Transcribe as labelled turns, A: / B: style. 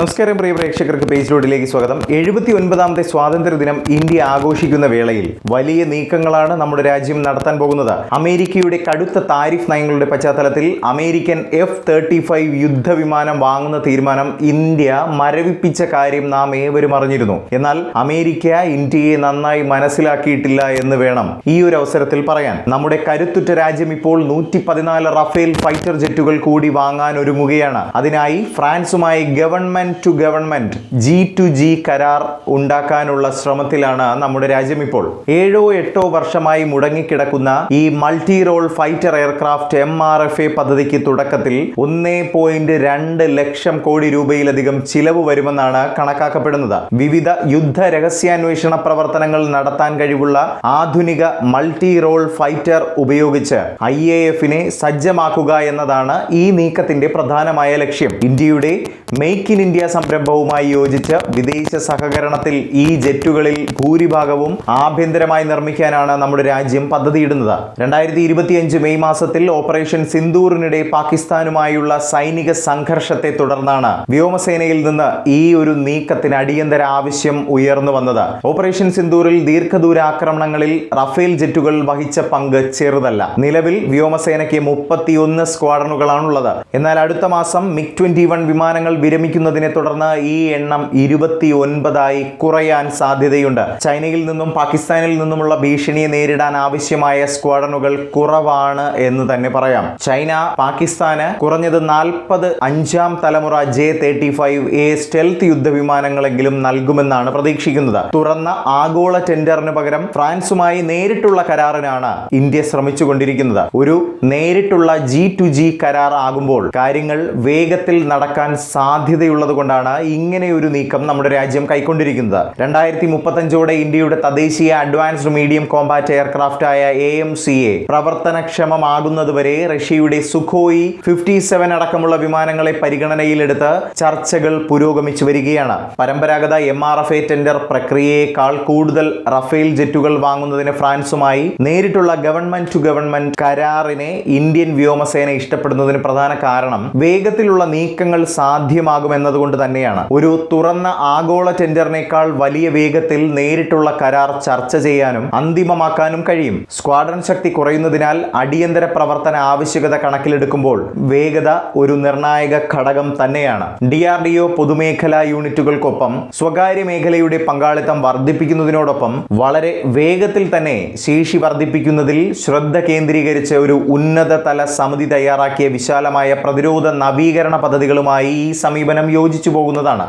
A: നമസ്കാരം പ്രിയ പ്രേക്ഷകർക്ക് പേജ് റോഡിലേക്ക് സ്വാഗതം. എഴുപത്തി ഒൻപതാമത്തെ സ്വാതന്ത്ര്യ ദിനം ഇന്ത്യ ആഘോഷിക്കുന്ന വേളയിൽ വലിയ നീക്കങ്ങളാണ് നമ്മുടെ രാജ്യം നടത്താൻ പോകുന്നത്. അമേരിക്കയുടെ കടുത്ത താരിഫ് നയങ്ങളുടെ പശ്ചാത്തലത്തിൽ അമേരിക്കൻ എഫ് തേർട്ടി ഫൈവ് യുദ്ധവിമാനം വാങ്ങുന്ന തീരുമാനം ഇന്ത്യ മരവിപ്പിച്ച കാര്യം നാം ഏവരും അറിഞ്ഞിരുന്നു. എന്നാൽ അമേരിക്ക ഇന്ത്യയെ നന്നായി മനസ്സിലാക്കിയിട്ടില്ല എന്ന് വേണം ഈ ഒരു അവസരത്തിൽ പറയാൻ. നമ്മുടെ കരുത്തുറ്റ രാജ്യം ഇപ്പോൾ നൂറ്റി പതിനാല് റഫേൽ ഫൈറ്റർ ജെറ്റുകൾ കൂടി വാങ്ങാൻ ഒരുങ്ങുകയാണ്. അതിനായി ഫ്രാൻസുമായി government to government G to G കരാർ ഉണ്ടാക്കാനുള്ള ശ്രമത്തിലാണ് നമ്മുടെ രാജ്യം ഇപ്പോൾ. ഏഴോ എട്ടോ വർഷമായി മുടങ്ങിക്കിടക്കുന്ന ഈ multi role fighter aircraft M R F A പദ്ധതിക്ക് തുടക്കത്തിൽ ഒന്നേ പോയിന്റ് രണ്ട് ലക്ഷം കോടി രൂപയിലധികം ചിലവ് വരുമെന്നാണ് കണക്കാക്കപ്പെടുന്നത്. വിവിധ യുദ്ധ രഹസ്യാന്വേഷണ പ്രവർത്തനങ്ങൾ നടത്താൻ കഴിവുള്ള ആധുനിക മൾട്ടി റോൾ ഫൈറ്റർ ഉപയോഗിച്ച് ഐ എ എഫിനെ സജ്ജമാക്കുക എന്നതാണ് ഈ നീക്കത്തിന്റെ പ്രധാനമായ ലക്ഷ്യം. ഇന്ത്യയുടെ മെയ്ക്ക് ഇൻ ഇന്ത്യ സംരംഭവുമായി യോജിച്ച് വിദേശ സഹകരണത്തിൽ ഈ ജെറ്റുകളിൽ ഭൂരിഭാഗവും ആഭ്യന്തരമായി നിർമ്മിക്കാനാണ് നമ്മുടെ രാജ്യം പദ്ധതിയിടുന്നത്. രണ്ടായിരത്തി ഇരുപത്തിയഞ്ച് മെയ് മാസത്തിൽ ഓപ്പറേഷൻ സിന്ദൂറിനിടെ പാകിസ്ഥാനുമായുള്ള സൈനിക സംഘർഷത്തെ തുടർന്നാണ് വ്യോമസേനയിൽ നിന്ന് ഈ ഒരു നീക്കത്തിന് അടിയന്തര ആവശ്യം ഉയർന്നു വന്നത്. ഓപ്പറേഷൻ സിന്ദൂറിൽ ദീർഘദൂര ആക്രമണങ്ങളിൽ റഫേൽ ജെറ്റുകൾ വഹിച്ച പങ്ക് ചെറുതല്ല. നിലവിൽ വ്യോമസേനയ്ക്ക് മുപ്പത്തിയൊന്ന് സ്ക്വാഡനുകളാണുള്ളത് എന്നാൽ അടുത്ത മാസം മിഗ് ട്വന്റി വൺ വിമാനങ്ങൾ വിരമിക്കുന്നതിനെ തുടർന്ന് ഈ എണ്ണം ഇരുപത്തി ഒൻപതായി കുറയാൻ സാധ്യതയുണ്ട്. ചൈനയിൽ നിന്നും പാകിസ്ഥാനിൽ നിന്നുമുള്ള ഭീഷണിയെ നേരിടാൻ ആവശ്യമായ സ്ക്വാഡനുകൾ കുറവാണ് എന്ന് തന്നെ പറയാം. ചൈന പാകിസ്ഥാന് കുറഞ്ഞത് നാൽപ്പത് അഞ്ചാം തലമുറ J thirty five A stealth യുദ്ധവിമാനങ്ങളെങ്കിലും നൽകുമെന്നാണ് പ്രതീക്ഷിക്കുന്നത്. തുറന്ന ആഗോള ടെൻഡറിന് പകരം ഫ്രാൻസുമായി നേരിട്ടുള്ള കരാറിനാണ് ഇന്ത്യ ശ്രമിച്ചുകൊണ്ടിരിക്കുന്നത്. ഒരു നേരിട്ടുള്ള ജി ടു ജി കരാർ ആകുമ്പോൾ കാര്യങ്ങൾ വേഗത്തിൽ നടക്കാൻ സാധ്യതയുള്ളത് കൊണ്ടാണ് ഇങ്ങനെ ഒരു നീക്കം നമ്മുടെ രാജ്യം കൈക്കൊണ്ടിരിക്കുന്നത്. രണ്ടായിരത്തി മുപ്പത്തഞ്ചോടെ ഇന്ത്യയുടെ തദ്ദേശീയ അഡ്വാൻസ്ഡ് മീഡിയം കോമ്പാറ്റ് എയർക്രാഫ്റ്റ് ആയ എ എം സി എ പ്രവർത്തനക്ഷമമാകുന്നതുവരെ റഷ്യയുടെ സുഖോയി ഫിഫ്റ്റി സെവൻ അടക്കമുള്ള വിമാനങ്ങളെ പരിഗണനയിലെടുത്ത് ചർച്ചകൾ പുരോഗമിച്ചു വരികയാണ്. പരമ്പരാഗത M R F A tender പ്രക്രിയയേക്കാൾ കൂടുതൽ റഫേൽ ജെറ്റുകൾ വാങ്ങുന്നതിന് ഫ്രാൻസുമായി നേരിട്ടുള്ള ഗവൺമെന്റ് ടു ഗവൺമെന്റ് കരാറിനെ ഇന്ത്യൻ വ്യോമസേന ഇഷ്ടപ്പെടുന്നതിന് പ്രധാന കാരണം വേഗത്തിലുള്ള നീക്കങ്ങൾ സാധ്യമാകുമെന്നതുകൊണ്ട് തന്നെയാണ്. ഒരു തുറന്ന ആഗോള ടെൻഡറിനേക്കാൾ വലിയ വേഗത്തിൽ നേരിട്ടുള്ള കരാർ ചർച്ച ചെയ്യാനും അന്തിമമാക്കാനും കഴിയും. സ്ക്വാഡ്രൺ ശക്തി കുറയുന്നതിനാൽ അടിയന്തര പ്രവർത്തന ആവശ്യകത കണക്കിലെടുക്കുമ്പോൾ വേഗത ഒരു നിർണായക ഘടകം തന്നെയാണ്. ഡി ആർ ഡി ഒ പൊതുമേഖലാ യൂണിറ്റുകൾക്കൊപ്പം സ്വകാര്യ മേഖലയുടെ പങ്കാളിത്തം വർദ്ധിപ്പിക്കുന്നതിനോടൊപ്പം വളരെ വേഗത്തിൽ തന്നെ ശേഷി വർദ്ധിപ്പിക്കുന്നതിൽ ശ്രദ്ധ കേന്ദ്രീകരിച്ച ഒരു ഉന്നതതല സമിതി തയ്യാറാക്കിയ വിശാലമായ പ്രതിരോധ നവീകരണ പദ്ധതികളുമായി ഈ സമീപനം യോജിച്ചു പോകുന്നതാണ്.